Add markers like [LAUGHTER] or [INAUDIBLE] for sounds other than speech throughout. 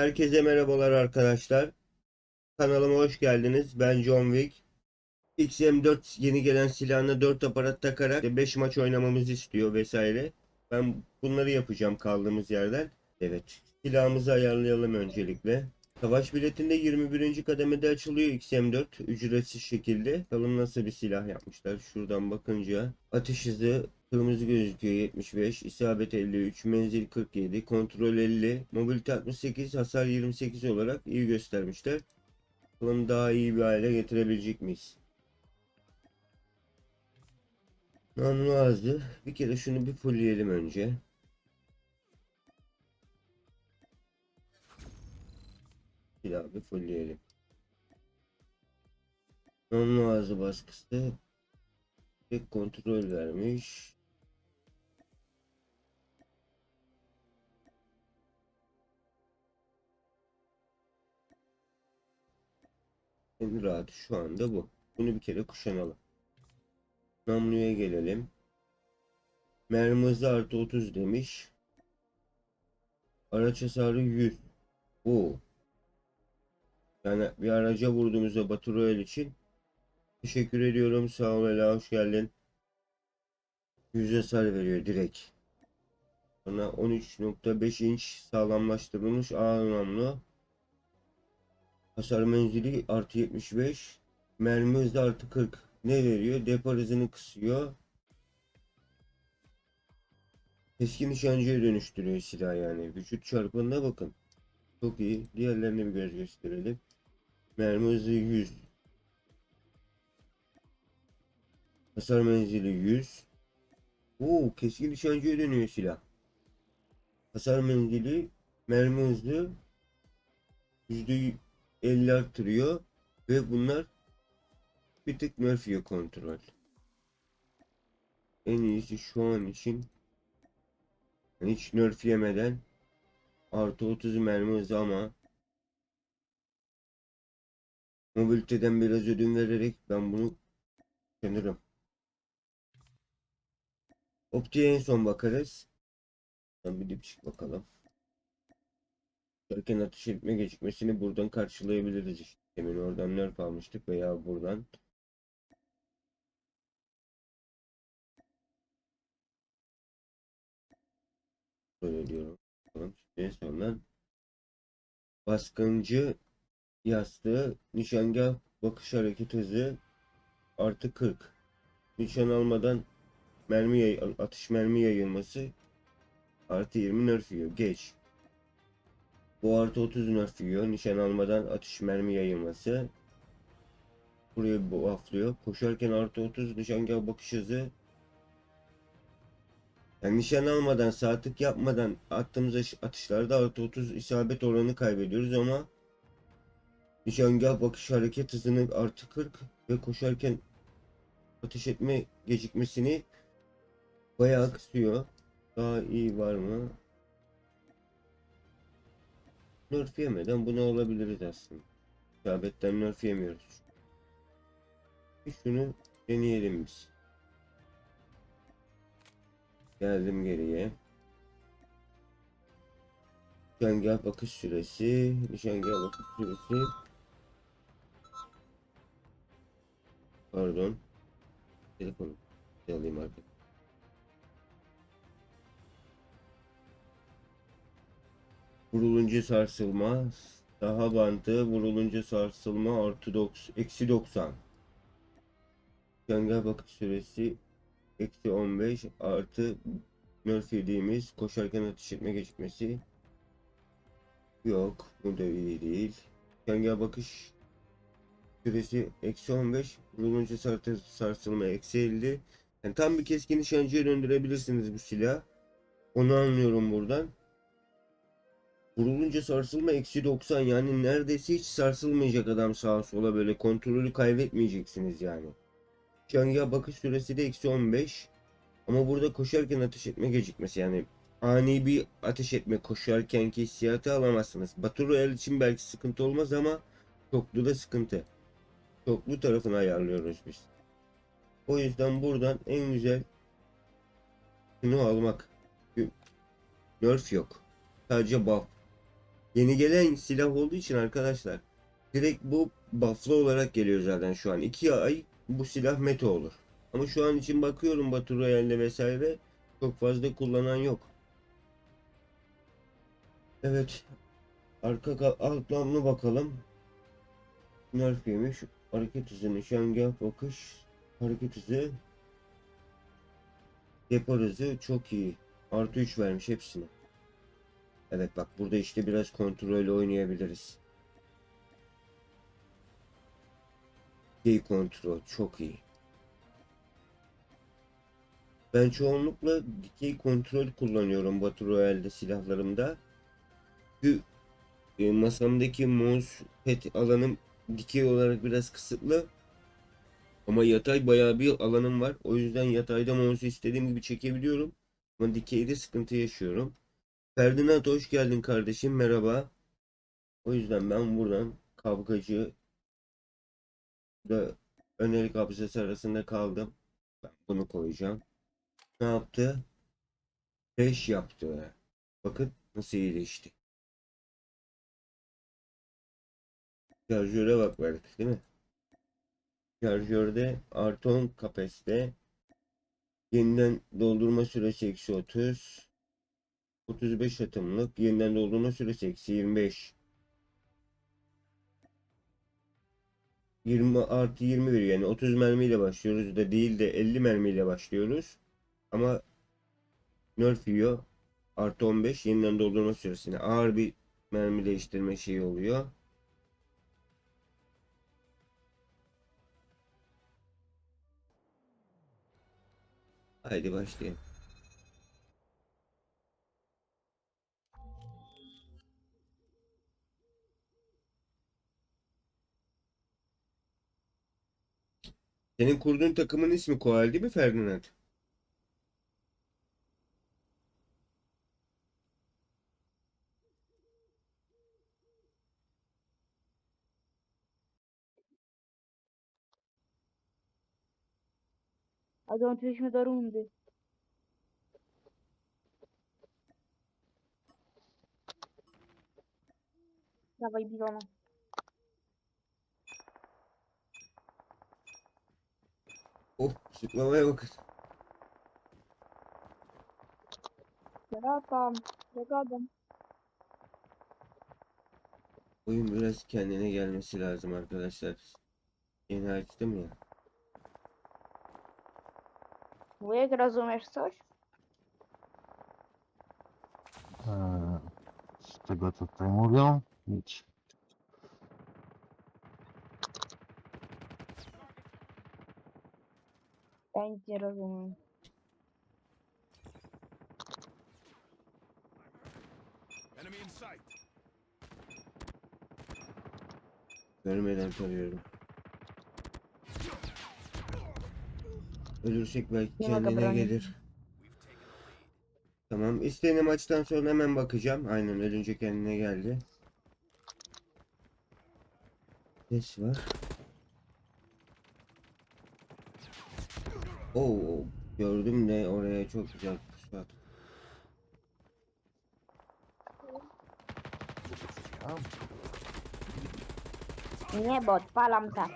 Herkese merhabalar arkadaşlar. Kanalıma hoş geldiniz. Ben John Wick. XM4 yeni gelen silahına 4 aparat takarak 5 maç oynamamızı istiyor vesaire. Ben bunları yapacağım kaldığımız yerden. Evet. Silahımızı ayarlayalım öncelikle. Savaş biletinde 21. kademede açılıyor XM4 ücretsiz şekilde. Bakalım nasıl bir silah yapmışlar şuradan bakınca. Atış hızı kırmızı gözüküyor 75, isabet 53, menzil 47, kontrol 50, mobilite 68, hasar 28 olarak iyi göstermişler. Bakalım daha iyi bir hale getirebilecek miyiz? Namlu ağzı. Bir kere şunu bir fullleyelim önce. Bir daha bir fullleyelim. Namlu ağzı baskısı. Tek kontrol vermiş. En rahat şu anda bu. Bunu bir kere kuşanalım. Namluya gelelim. Mermi hızı artı 30 demiş. Araç hasarı 100. Bu. Yani bir araca vurduğumuzda Batı Royal için teşekkür ediyorum. Sağ ol Ela hoş geldin. 100 hasar veriyor direkt. Sonra 13.5 inç sağlamlaştırılmış ağır namlu. Hasar menzili artı 75. Mermi hızı artı 40. Ne veriyor? Depar hızını kısıyor. Keskin nişancıya dönüştürüyor silah yani. Vücut çarpımına bakın. Çok iyi. Diğerlerine bir göz gösterelim. Mermi hızı 100. Hasar menzili 100. Oo, keskin nişancıya dönüyor silah. Hasar menzili, mermi hızı %50 artırıyor ve bunlar bir tık Murphy'ye kontrol. En iyisi şu an için hiç nerf yemeden artı 30 mermi hızı ama mobiliteden biraz ödün vererek ben bunu sanırım. Optiğe en son bakarız. Ben bir dipçik bakalım. Erken atış etme gecikmesini buradan karşılayabiliriz işte. Demin oradan nerf almıştık veya buradan. Böyle diyorum. Şimdi sonra baskıncı yastığı nişangah bakış hareket hızı artı 40. Nişan almadan mermi atış mermi yayılması artı 20 nerf yiyor. Geç. Bu artı 30 nerf yiyor. Nişan almadan atış mermi yayılması. Buraya bufflıyor. Koşarken artı 30 nişangah bakış hızı. Yani nişan almadan, saatlik yapmadan attığımız atış- atışlarda artı 30 isabet oranı kaybediyoruz ama nişangah bakış hareket hızını artı 40 ve koşarken atış etme gecikmesini bayağı kısıyor. Daha iyi var mı? Nerf yemeden bunu alabiliriz aslında. İsabetten nerf yemiyoruz. Bir şunu deneyelim biz. Geldim geriye. Nişangah bakış süresi, nişangah bakış süresi. Pardon. Telefonu alayım artık. Vurulunca sarsılma, daha bandı, vurulunca sarsılma artı 90, eksi 90. Nişangah bakış süresi eksi 15 artı yediğimiz koşarken atış etme gecikmesi. Yok bu da iyi değil. Nişangah bakış süresi eksi 15 vurulunca sarsılma eksi 50 yani tam bir keskin nişancıya döndürebilirsiniz bu silah. Onu anlıyorum buradan Vurulunca sarsılma eksi 90 yani neredeyse hiç sarsılmayacak adam sağa sola böyle kontrolü kaybetmeyeceksiniz yani. Nişangah bakış süresi de eksi 15. Ama burada koşarken ateş etme gecikmesi yani ani bir ateş etme koşarkenki hissiyatı alamazsınız. Battle Royale için belki sıkıntı olmaz ama çoklu da sıkıntı. Çoklu tarafını ayarlıyoruz biz. O yüzden buradan en güzel şunu almak. Nerf yok. Sadece buff. Yeni gelen silah olduğu için arkadaşlar direkt bu buff'lı olarak geliyor zaten şu an. 2 ay bu silah meta olur. Ama şu an için bakıyorum Battle Royale'de vesaire çok fazla kullanan yok. Evet. Arka ka- altlarına bakalım. Nerf yemiş. Hareket hızı, nişangah, bakış, hareket hızı, depo hızı çok iyi. Artı 3 vermiş hepsine. Evet bak burada işte biraz kontrollü oynayabiliriz. Dikey kontrol çok iyi. Ben çoğunlukla dikey kontrol kullanıyorum Battle Royale'de silahlarımda. Çünkü e, masamdaki mousepad alanım dikey olarak biraz kısıtlı. Ama yatay bayağı bir alanım var. O yüzden yatayda mouse'u istediğim gibi çekebiliyorum. Ama dikeyde sıkıntı yaşıyorum. Ferdinand hoş geldin kardeşim. Merhaba. O yüzden ben buradan kavgacı da öneri kabzası arasında kaldım. Ben bunu koyacağım. Ne yaptı? 5 yaptı. Bakın nasıl iyileşti. Şarjöre bak verdik değil mi? Şarjörde artı 10 kapasite. Yeniden doldurma süresi eksi 30. 35 atımlık. Yeniden doldurma süresi eksi 25. 20 artı 20 veriyor. Yani 30 mermiyle başlıyoruz da değil de 50 mermiyle başlıyoruz. Ama nerf yiyor. Artı 15 yeniden doldurma süresine ağır bir mermi değiştirme şeyi oluyor. Haydi başlayalım. Senin kurduğun takımın ismi Koal değil mi Ferdinand? A dołączyliśmy do rundy. Dawaj Bilona. Oh zıplamaya bakın. Tam, zagadam. Oyun biraz kendine gelmesi lazım arkadaşlar. Yeni açtım ya. Wujek, rozumiesz coś? Eee, Z tego co tutaj mówią, nic. Rozumiem. Enemy in sight. Görmeden tarıyorum. Ölürsek belki Yine kendine gelir. Tamam. İstediğim maçtan sonra hemen bakacağım. Aynen ölünce kendine geldi. Ses var. Oo, gördüm de oraya çok güzel pusu attı. Nie, bo odpalam tak.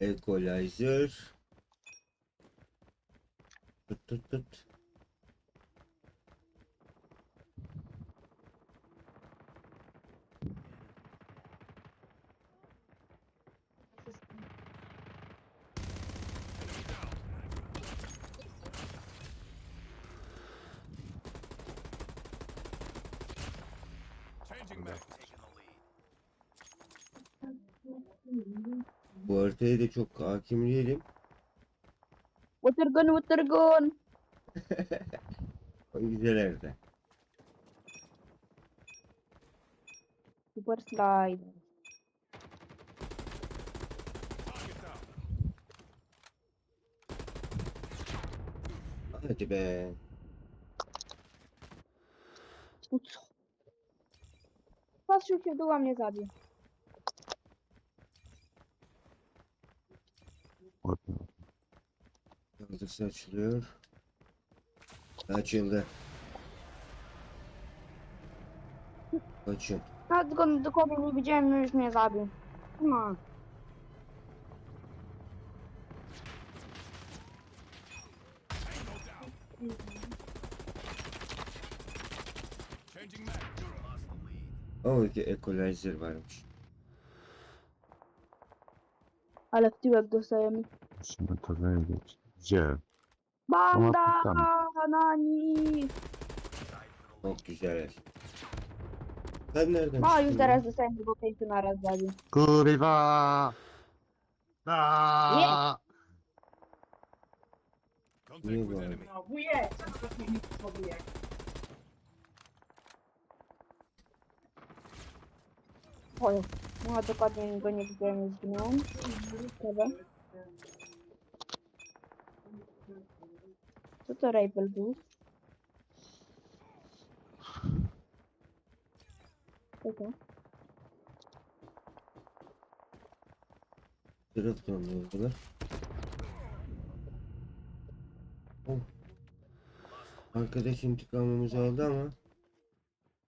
Equalizer. Tut tut tut. Changing mag. Bu haritaya da çok hakim değilim. Watergun, watergun! [LAUGHS] O güzel harita. Super slide. Hadi be. Co? Patrzył się w dół, a mnie zabił. Ładnie. Yıldızı açılıyor. Açıldı. Kaçın. Let's go do Kobe, nie widziałem, już mnie zabił. No. Iki equalizer varmış. Ale w tyłek dostajemy. Musimy to wiedzieć. Gdzie? Banda tam. na nich! Çok güzel. Sen nereden No, już teraz dostajemy go pięciu na raz zabił. Kurwa! Aaaa! Contact Nie with ma. enemy. No, wujek, Oj, no dokładnie go nie widziałem, już zginąłem. Dobra. Co to Ravel był? Co to? Oldular. Oh. Arkadaş intikamımızı aldı ama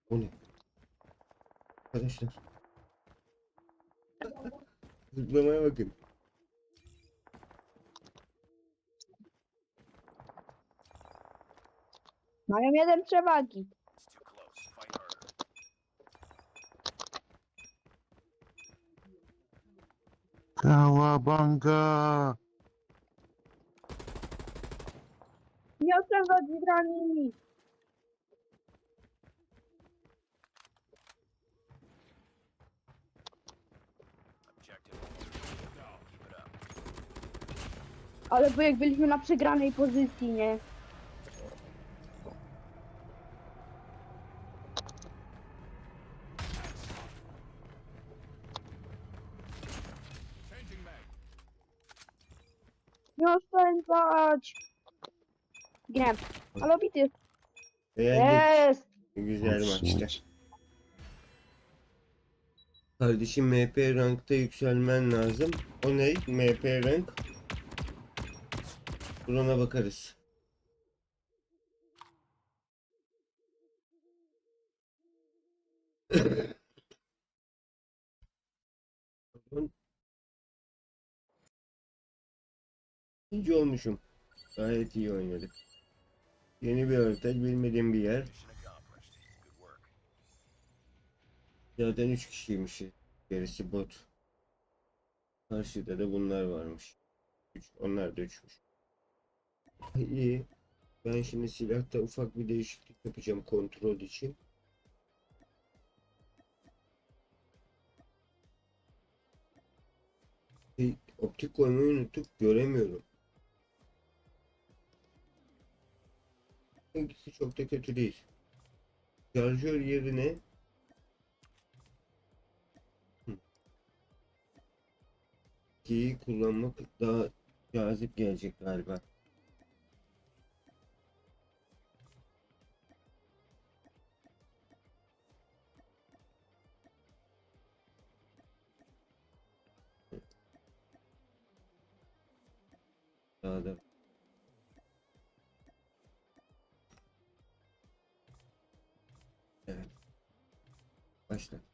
o ne? Arkadaşlar. Zıplamaya bakın. Mają jeden przewagi. Kałabanga! Nie oszczędzać grani! Ale bo jak byliśmy na przegranej pozycji, nie? Nie oszczędzać! Ginę. Ale obity. Beğendik. Jest! Güzel maçtı. Kardeşim MP rankta yükselmen lazım. O ne? MP rank. Dur ona bakarız. İkinci olmuşum. Gayet iyi oynadık. Yeni bir harita, bilmediğim bir yer. Zaten 3 kişiymiş. Gerisi bot. Karşıda da bunlar varmış. Üç, onlar da 3'müş. İyi. Ben şimdi silahta ufak bir değişiklik yapacağım kontrol için. Optik koymayı unuttuk. Göremiyorum. İkisi çok da kötü değil. Şarjör yerine K'yi kullanmak daha cazip gelecek galiba. Da Evet. Başla.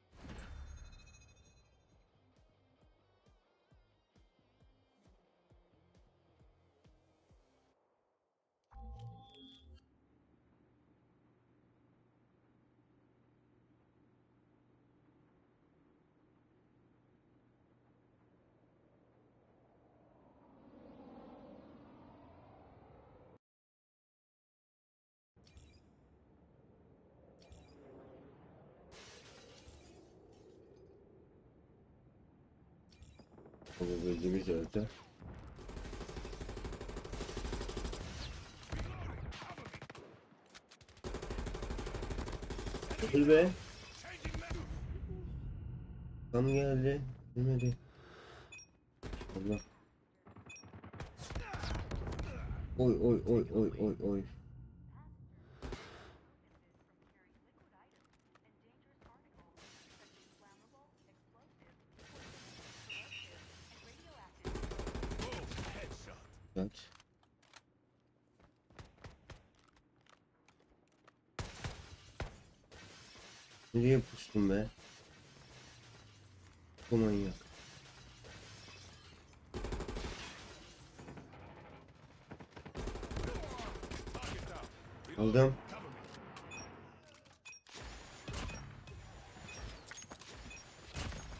Bu bildiğimiz harita. Dur be. Tam geldi. Bilmedi. Allah. Oy oy oy oy oy oy. Güzel. Nereye pustum be? Bu manyak. Aldım.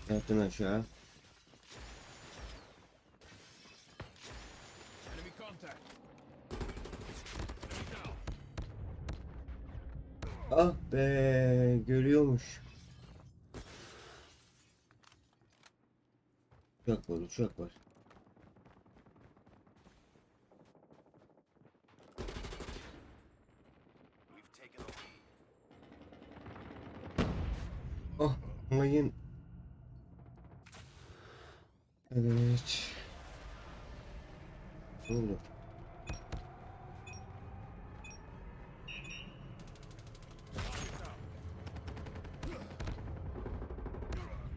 Zaten aşağı. Ah be görüyormuş. Uçak var uçak var. Ah mayın. Evet. Ne oldu?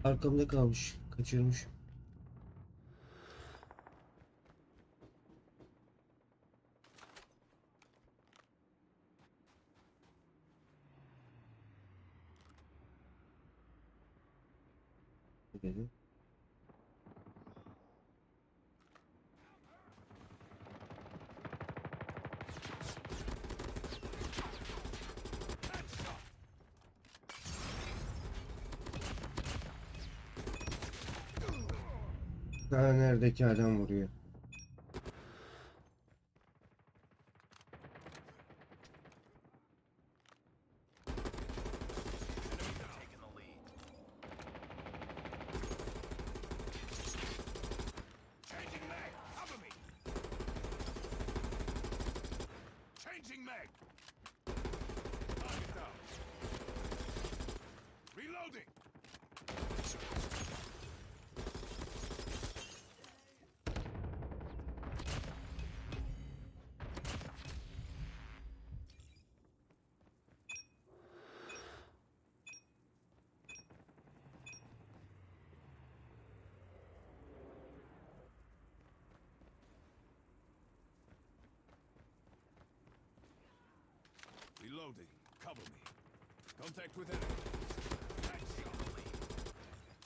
Arkamda kalmış. Kaçırmış. Ne dedi? Adam vuruyor. Changing mag. Cover me. Changing mag. Target down. Reloading. Reloading. Cover me. Contact with enemy.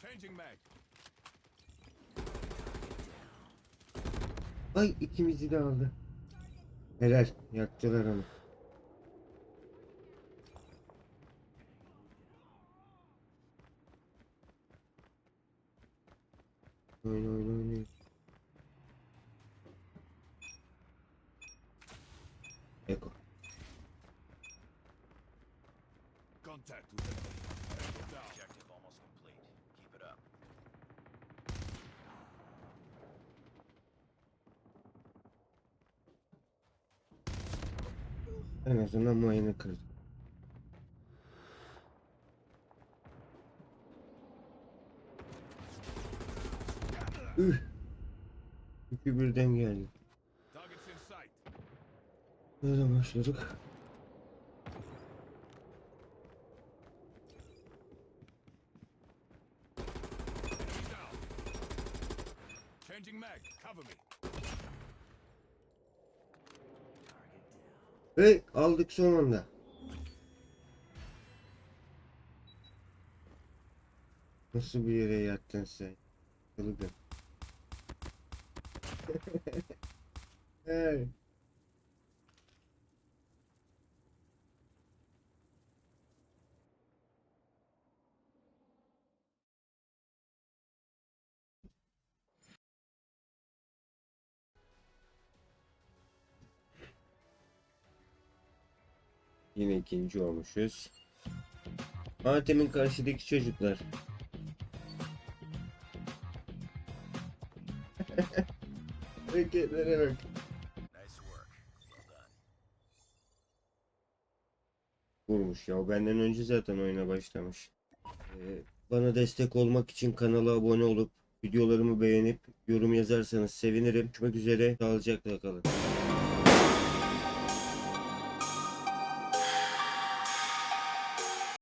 Changing mag. Ay ikimizi de aldı. Helal yaktılar onu. Oyun oyun oyun. Eko. Contact with down. Objective almost complete. Keep it up. En azından mayını kırdı. Üh. İki birden geldi. Nereden başladık? Enemy down. Changing mag. Cover me. Ve aldık son anda. Nasıl bir yere yattın sen? Kılıbı. [LAUGHS] hey. Yine ikinci olmuşuz. Artem'in karşıdaki çocuklar. [LAUGHS] Hareketlere bak. Vurmuş ya. O benden önce zaten oyuna başlamış. Ee, bana destek olmak için kanala abone olup videolarımı beğenip yorum yazarsanız sevinirim. Görüşmek üzere. Sağlıcakla kalın.